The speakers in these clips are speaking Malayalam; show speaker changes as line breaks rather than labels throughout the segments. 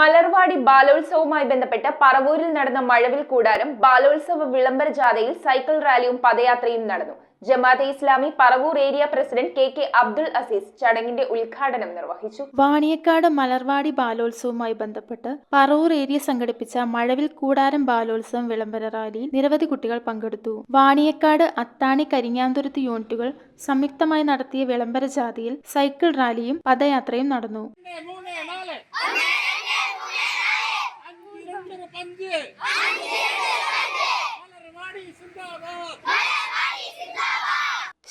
മലർവാടി ബാലോത്സവവുമായി ബന്ധപ്പെട്ട് പറവൂരിൽ നടന്ന മഴവിൽ കൂടാരം ബാലോത്സവ വിളംബര ജാഥയിൽ സൈക്കിൾ റാലിയും പദയാത്രയും നടന്നു. Jamaate Islami Paravur area president K K Abdul Aziz ചടങ്ങിന്റെ ഉദ്ഘാടനം നിർവഹിച്ചു.
വാണിയക്കാട് മലർവാടി ബാലോത്സവവുമായി ബന്ധപ്പെട്ട് പറവൂർ ഏരിയ സംഘടിപ്പിച്ച മഴവിൽ കൂടാരം ബാലോത്സവം വിളംബര റാലിയിൽ നിരവധി കുട്ടികൾ പങ്കെടുത്തു. വാണിയക്കാട് അത്താണി കരിങ്ങാന്തുരുത്ത് യൂണിറ്റുകൾ സംയുക്തമായി നടത്തിയ വിളംബര ജാഥയിൽ സൈക്കിൾ റാലിയും പദയാത്രയും നടന്നു.
സിന്ദാബാദ്.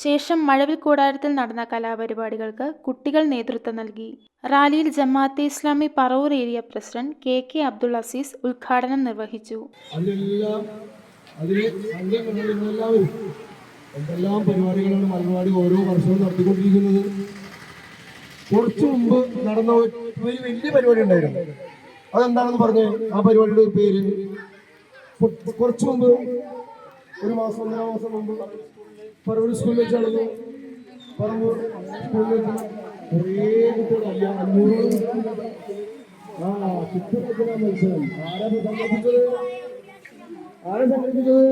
ശേഷം മഴവിൽ കൂടാരത്തിൽ നടന്ന കലാപരിപാടികൾക്ക് കുട്ടികൾ നേതൃത്വം നൽകി. റാലിയിൽ Jamaate Islami Paravur area president K K Abdul Aziz ഉദ്ഘാടനം നിർവഹിച്ചു.
എന്തെല്ലാം പരിപാടികളാണ് ഓരോ വർഷവും നടത്തിക്കൊണ്ടിരിക്കുന്നത്? കുറച്ചു മുമ്പ് നടന്ന ഒരു വലിയ പരിപാടി ഉണ്ടായിരുന്നു. അതെന്താണെന്ന് പറഞ്ഞു ആ പരിപാടിയുടെ പേര്. കുറച്ചു മുമ്പ് ഒരു മാസം ഒന്നര മാസം മുമ്പ് പറവൂർ സ്കൂളിൽ വെച്ച് നടന്നു പറവൂർ സ്കൂളിൽ വെച്ച് കുറേ കുട്ടികളല്ല അഞ്ഞൂറ്. ആ ചിത്രം മത്സരം. ആരാ സംഘടിപ്പിച്ചത്? ആരാ സംഘടിപ്പിച്ചത്?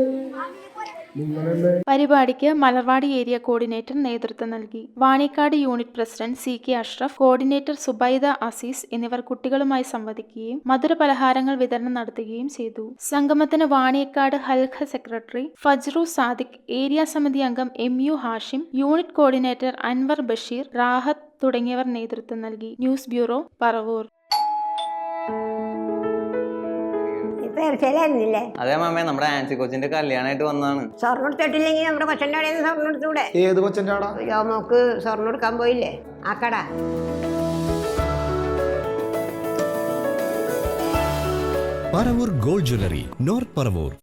പരിപാടിക്ക് മലർവാടി ഏരിയ കോർഡിനേറ്റർ നേതൃത്വം നൽകി. Vanikkad unit president C K Ashraf coordinator Subaida Aziz എന്നിവർ കുട്ടികളുമായി സംവദിക്കുകയും മധുര പലഹാരങ്ങൾ വിതരണം നടത്തുകയും ചെയ്തു. സംഗമത്തിന് വാണിയക്കാട് ഹൽഖ സെക്രട്ടറി ഫജ്റു സാദിഖ് ഏരിയ സമിതി അംഗം M U Hashim unit coordinator Anwar Basheer Rahath തുടങ്ങിയവർ നേതൃത്വം നൽകി. News bureau Paravur.
ഇപ്പൊ ഇറച്ചിയിലായിരുന്നില്ലേ
അതെ മാമേ നമ്മുടെ ആൻസി കൊച്ചിന്റെ കല്യാണമായിട്ട് വന്നാണ്
സ്വർണം എടുത്തിട്ടില്ലെങ്കിൽ നമ്മുടെ കൊച്ചന്റെ അവിടെ സ്വർണം എടുത്തൂടെ?
ഏത് കൊച്ചന്റെ ആടാ
മോക്ക് സ്വർണം എടുക്കാൻ പോയില്ലേ? ആ കട.
Paravur gold jewellery north Paravur